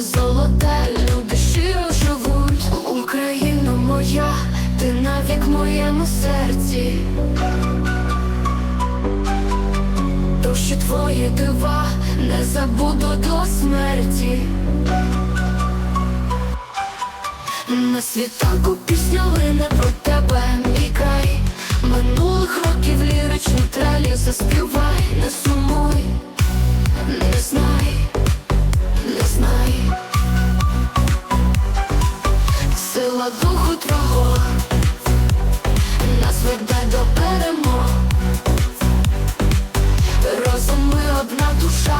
ти золота, люди щиро живуть, Україна моя, ти навік моєму серці, душі твої дива не забуду до смерті. На світанку пісня лине про тебе, мій край минулих років. духу твого, нас веде до перемог, розум ми одна душа.